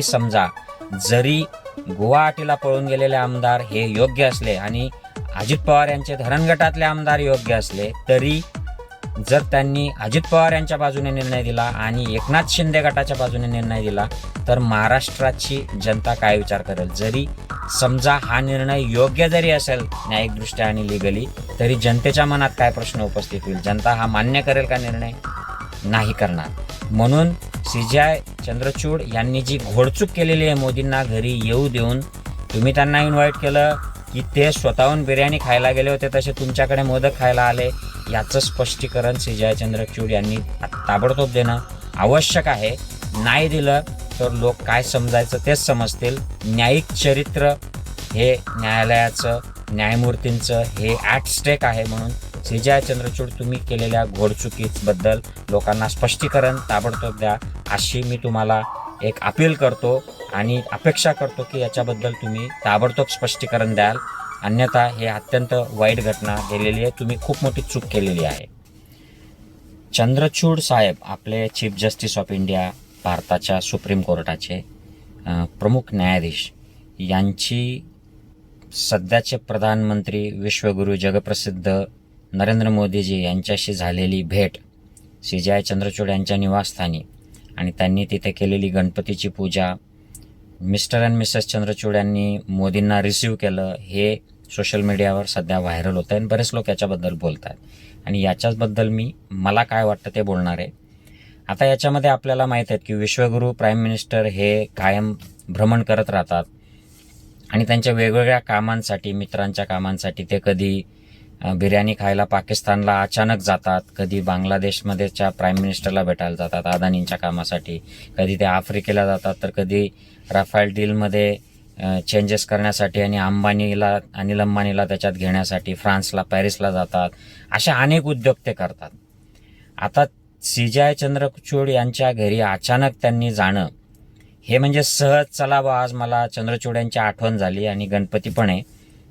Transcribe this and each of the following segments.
आणि समजा जरी गुवाहाटीला पळून गेलेले आमदार हे योग्य असले आणि अजित पवार यांचे धरण गटातले आमदार योग्य असले तरी जर त्यांनी अजित पवार यांच्या बाजूने निर्णय दिला आणि एकनाथ शिंदे गटाच्या बाजूने निर्णय दिला तर महाराष्ट्राची जनता काय विचार करेल? जरी समजा हा निर्णय योग्य जरी असेल न्यायिकदृष्ट्या आणि लिगली तरी जनतेच्या मनात काय प्रश्न उपस्थित होईल? जनता हा मान्य करेल का निर्णय? नाही करणार. म्हणून सीजाय चंद्रचूड यांनी जी घोडचूक केलेली आहे मोदींना घरी येऊ देऊन तुम्ही त्यांना इन्व्हाइट केलं की ते स्वतःहून बिर्याणी खायला गेले होते तसे तुमच्याकडे मोदक खायला आले याचं स्पष्टीकरण सीजाय चंद्रचूड यांनी ताबडतोब देणं आवश्यक आहे. नाही दिलं तर लोक काय समजायचं तेच समजतील. न्यायिक चरित्र हे न्यायालयाचं न्यायमूर्तींचं हे ॲट स्टेक आहे म्हणून श्रीजय चंद्रचूड तुम्ही केलेल्या घोडचुकीबद्दल लोकांना स्पष्टीकरण ताबडतोब द्या अशी मी तुम्हाला एक अपील करतो आणि अपेक्षा करतो की याच्याबद्दल तुम्ही ताबडतोब स्पष्टीकरण द्याल. अन्यथा हे अत्यंत वाईट घटना गेलेली आहे. तुम्ही खूप मोठी चूक केलेली आहे. चंद्रचूड साहेब आपले चीफ जस्टिस ऑफ इंडिया भारताच्या सुप्रीम कोर्टाचे प्रमुख न्यायाधीश यांची सध्याचे प्रधानमंत्री विश्वगुरू जगप्रसिद्ध नरेंद्र मोदीजी यांच्याशी झालेली भेट सी जी आय चंद्रचूड यांच्या निवासस्थानी आणि त्यांनी तिथे केलेली गणपतीची पूजा मिस्टर अँड मिसेस चंद्रचूड यांनी मोदींना रिसीव केलं हे सोशल मीडियावर सध्या व्हायरल होतं आणि बरेच लोक याच्याबद्दल बोलत आहेत आणि याच्याचबद्दल मी मला काय वाटतं ते बोलणार आहे. आता याच्यामध्ये आपल्याला माहीत आहेत की विश्वगुरू प्राईम मिनिस्टर हे कायम भ्रमण करत राहतात. आणि त्यांच्या वेगवेगळ्या कामांसाठी मित्रांच्या कामांसाठी ते कधी बिर्याणी खायला पाकिस्तानला अचानक जातात. कधी बांगलादेशमध्येच्या प्राईम मिनिस्टरला भेटायला जातात अदानींच्या कामासाठी. कधी ते आफ्रिकेला जातात तर कधी राफेल डीलमध्ये चेंजेस करण्यासाठी आणि अंबानीला अनिल अंबानीला त्याच्यात घेण्यासाठी फ्रान्सला पॅरिसला जातात. अशा अनेक उद्योग ते करतात. आता सी जे आय चंद्रचूड यांच्या घरी अचानक त्यांनी जाणं हे म्हणजे सहज चला बा आज मला चंद्रचूड यांची आठवण झाली आणि गणपती पण आहे.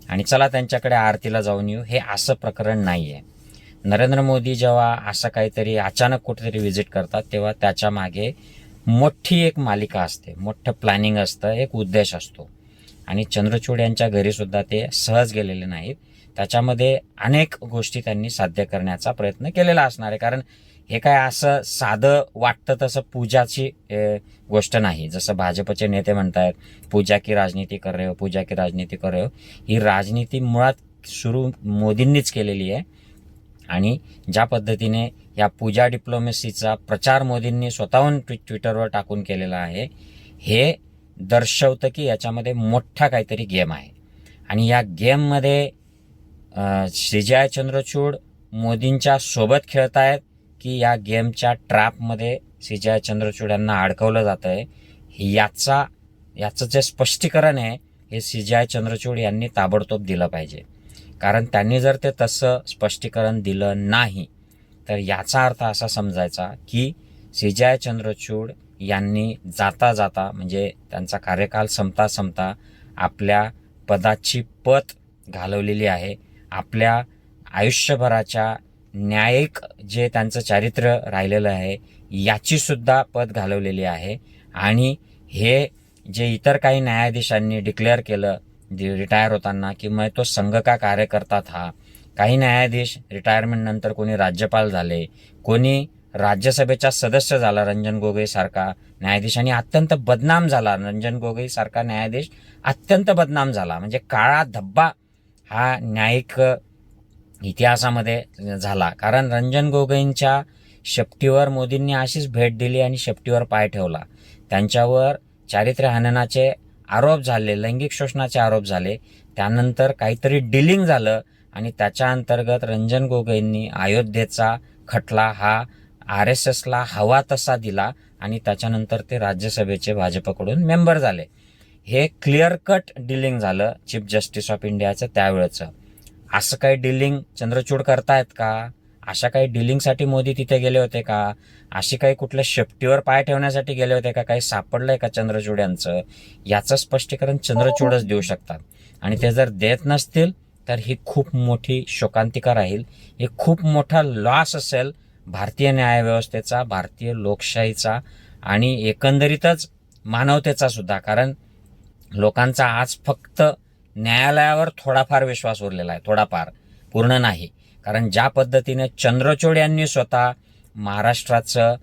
आणि चला त्यांच्याकडे आरतीला जाऊन येऊ. हे असं प्रकरण नाही आहे नरेंद्र मोदी जेव्हा असं काहीतरी अचानक कुठेतरी व्हिजिट करतात तेव्हा त्याच्यामागे मोठी एक मालिका असते. मोठं प्लॅनिंग असतं. एक उद्देश असतो. आणि चंद्रचूड यांच्या घरीसुद्धा ते सहज गेलेले नाहीत. त्याच्यामध्ये अनेक गोष्टी त्यांनी साध्य करण्याचा प्रयत्न केलेला असणार आहे. कारण हे काय असं साधं वाटतं तसं पूजाची गोष्ट नाही. जसं भाजपचे नेते म्हणतायत पूजा की राजनीती कर रहे हो पूजा की राजनीती कर रहे हो. ही राजनीती मुळात सुरू मोदींनीच केलेली आहे. आणि ज्या पद्धतीने या पूजा डिप्लोमसीचा प्रचार मोदींनी स्वतःहून ट्विट ट्विटरवर टाकून केलेला आहे हे दर्शवतं की याच्यामध्ये मोठा काहीतरी गेम आहे. आणि या गेममध्ये श्रीजय चंद्रचूड मोदींच्या सोबत खेळत आहेत की या गेमच्या ट्रॅपमध्ये श्रीजय चंद्रचूड यांना अडकवलं जातं आहे याचा याचं जे स्पष्टीकरण आहे हे सीजीआय चंद्रचूड यांनी ताबडतोब दिलं पाहिजे. कारण त्यांनी जर ते तसं स्पष्टीकरण दिलं नाही तर याचा अर्थ असा समजायचा की सीजीआय चंद्रचूड यांनी जाता जाता म्हणजे त्यांचा कार्यकाल संपता संपता आपल्या पदाची पत घालवलेली आहे. आपल्या आयुष्यभराच्या न्यायिक जे त्यांचं चारित्र्य राहिलेलं आहे याचीसुद्धा पद घालवलेली आहे. आणि हे जे इतर काही न्यायाधीशांनी डिक्लेअर केलं रिटायर होताना की मग तो संघ का कार्यकर्ता था काही न्यायाधीश रिटायरमेंटनंतर कोणी राज्यपाल झाले कोणी राज्यसभेचा सदस्य झाला रंजन गोगईसारखा न्यायाधीश आणि अत्यंत बदनाम झाला. रंजन गोगईसारखा न्यायाधीश अत्यंत बदनाम झाला. म्हणजे काळा धब्बा हा न्यायिक इतिहासामध्ये झाला. कारण रंजन गोगोईंच्या शेपटीवर मोदींनी अशीच भेट दिली आणि शेपटीवर पाय ठेवला. त्यांच्यावर चारित्र्य हननाचे आरोप झाले लैंगिक शोषणाचे आरोप झाले. त्यानंतर काहीतरी डिलिंग झालं आणि त्याच्या अंतर्गत रंजन गोगोईंनी अयोध्येचा खटला हा आर एस एसला हवा तसा दिला आणि त्याच्यानंतर ते राज्यसभेचे भाजपकडून मेंबर झाले. हे क्लिअर कट डिलिंग झालं चीफ जस्टिस ऑफ इंडियाचं त्यावेळेचं. असं काही डिलिंग चंद्रचूड करतायत का? अशा काही डिलिंगसाठी मोदी तिथे गेले होते का? अशी काही कुठल्या शेपटीवर पाय ठेवण्यासाठी गेले होते का? काही सापडलंय का चंद्रचूड यांचं? याचं स्पष्टीकरण चंद्रचूडच देऊ शकतात. आणि ते जर देत नसतील तर ही खूप मोठी शोकांतिका राहील. हे खूप मोठा लॉस असेल भारतीय न्यायव्यवस्थेचा भारतीय लोकशाहीचा आणि एकंदरीतच मानवतेचा सुद्धा. कारण लोकांचा आज फक्त न्यायालयावर थोडाफार विश्वास उरलेला आहे थोडाफार. पूर्ण नाही. कारण ज्या पद्धतीने चंद्रचूड यांनी स्वतः महाराष्ट्राचं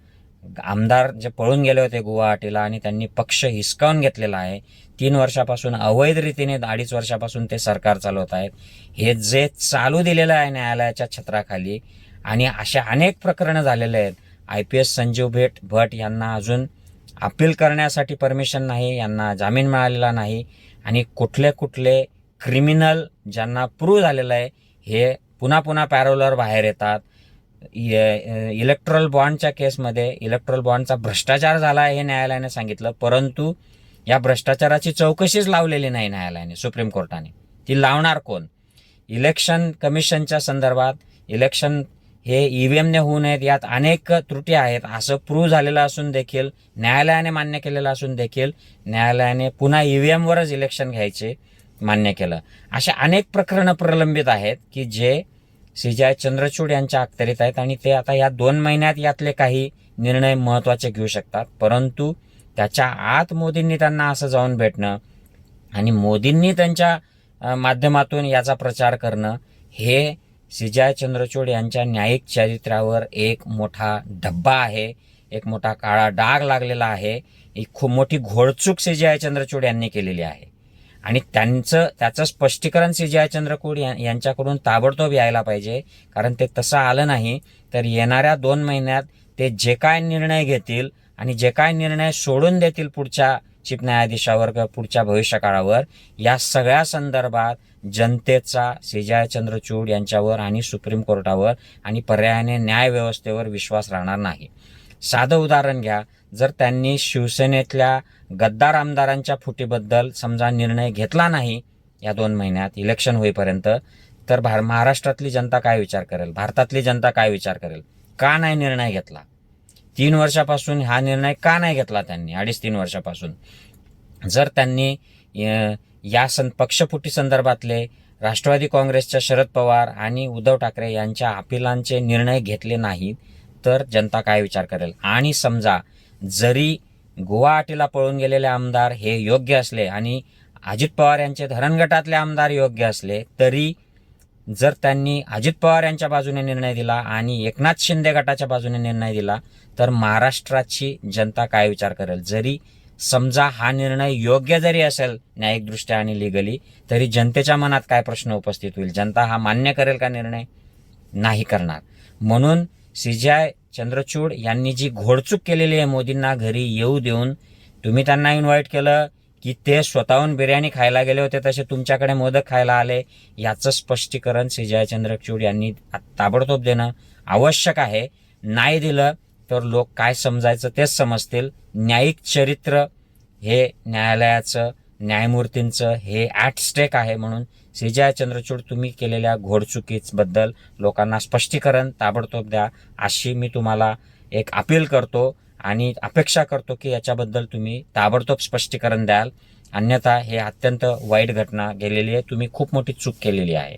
आमदार जे पळून गेले होते गुवाहाटीला आणि त्यांनी पक्ष हिसकावून घेतलेला आहे तीन वर्षापासून अवैध रीतीने अडीच वर्षापासून ते सरकार चालवत आहेत हे जे चालू दिलेलं आहे न्यायालयाच्या छत्राखाली आणि अशा अनेक प्रकरणं झालेले आहेत. आय पी एस संजीव भेट भट यांना अजून अपील करण्यासाठी परमिशन नाही यांना जामीन मिळालेला नाही आणि कुठले कुठले क्रिमिनल ज्यांना प्रूव्ह झालेलं आहे हे पुन्हा पुन्हा पॅरोलर बाहेर येतात. इलेक्ट्रल बॉन्डच्या केसमध्ये इलेक्ट्रल बॉन्डचा भ्रष्टाचार झाला आहे हे न्यायालयाने सांगितलं परंतु या भ्रष्टाचाराची चौकशीच लावलेली नाही न्यायालयाने सुप्रीम कोर्टाने. ती लावणार कोण? इलेक्शन कमिशनच्या संदर्भात इलेक्शन हे ईव्हीएमने होऊ नयेत. यात अनेक त्रुटी आहेत. असं प्रूव्ह झालेलं असून देखील न्यायालयाने मान्य केलेलं असून देखील न्यायालयाने पुन्हा ईव्हीएमवरच इलेक्शन घ्यायचे मान्य केलं. अशा अनेक प्रकरणं प्रलंबित आहेत की जे सी जी आय चंद्रचूड यांच्या अखत्यारीत आहेत आणि ते आता या दोन महिन्यात यातले काही निर्णय महत्त्वाचे घेऊ शकतात. परंतु त्याच्या आत मोदींनी त्यांना असं जाऊन भेटणं आणि मोदींनी त्यांच्या माध्यमातून याचा प्रचार करणं हे सिजाय चंद्रचूड यांच्या न्यायिक चरित्रावर एक मोठा डब्बा आहे एक मोठा काळा डाग लागलेला आहे. ही खूप मोठी घोडचूक सिजाय चंद्रचूड यांनी केलेली आहे. आणि त्यांचं त्याचं स्पष्टीकरण सिजाय चंद्रचूड यांच्याकडून ताबडतोब यायला पाहिजे कारण ते तसं आलं नाही तर येणाऱ्या दोन महिन्यात ते जे काय निर्णय घेतील आणि जे काय निर्णय सोडून देतील पुढच्या चीफ न्यायाधीशावर किंवा पुढच्या भविष्यकाळावर या सगळ्या संदर्भात जनतेचा सिजाय चंद्रचूड यांच्यावर आणि सुप्रीम कोर्टावर आणि पर्यायाने न्यायव्यवस्थेवर विश्वास राहणार नाही. साधं उदाहरण घ्या जर त्यांनी शिवसेनेतल्या गद्दार आमदारांच्या फुटीबद्दल समजा निर्णय घेतला नाही या दोन महिन्यात इलेक्शन होईपर्यंत तर भार महाराष्ट्रातली जनता काय विचार करेल? भारतातली जनता काय विचार करेल? का नाही निर्णय घेतला? तीन वर्षापासून हा निर्णय का नाही घेतला त्यांनी? अडीच तीन वर्षापासून. जर त्यांनी या सं पक्षफुटी संदर्भातले राष्ट्रवादी काँग्रेसच्या शरद पवार आणि उद्धव ठाकरे यांच्या अपिलांचे निर्णय घेतले नाहीत तर जनता काय विचार करेल? आणि समजा जरी गुवाहाटीला पळून गेलेले आमदार हे योग्य असले आणि अजित पवार यांचे धरणगटातले आमदार योग्य असले तरी जर त्यांनी अजित पवार यांच्या बाजूने निर्णय दिला आणि एकनाथ शिंदे गटाच्या बाजूने निर्णय दिला तर महाराष्ट्राची जनता काय विचार करेल? जरी समजा हा निर्णय योग्य जरी असेल न्यायिकदृष्ट्या आणि लिगली तरी जनतेच्या मनात काय प्रश्न उपस्थित होईल? जनता हा मान्य करेल का निर्णय? नाही करणार. म्हणून सीजीआय चंद्रचूड यांनी जी घोडचूक केलेली आहे मोदींना घरी येऊ देऊन तुम्ही त्यांना इन्व्हाइट केलं की ते स्वतःहून बिर्याणी खायला गेले होते तसे तुमच्याकडे मोदक खायला आले. याचं स्पष्टीकरण सीजीआय चंद्रचूड यांनी ताबडतोब देणं आवश्यक आहे. नाही दिलं तर लोक काय समजायचं तेच समजतील. न्यायिक चरित्र हे न्यायालयाचं न्यायमूर्तींचं हे ॲट स्टेक आहे म्हणून सीजीआय चंद्रचूड तुम्ही केलेल्या घोडचुकीबद्दल लोकांना स्पष्टीकरण ताबडतोब द्या अशी मी तुम्हाला एक अपील करतो. आणि अपेक्षा करतो की याच्याबद्दल तुम्ही ताबडतोब स्पष्टीकरण द्याल. अन्यथा हे अत्यंत वाईट घटना गेलेली आहे. तुम्ही खूप मोठी चूक केलेली आहे.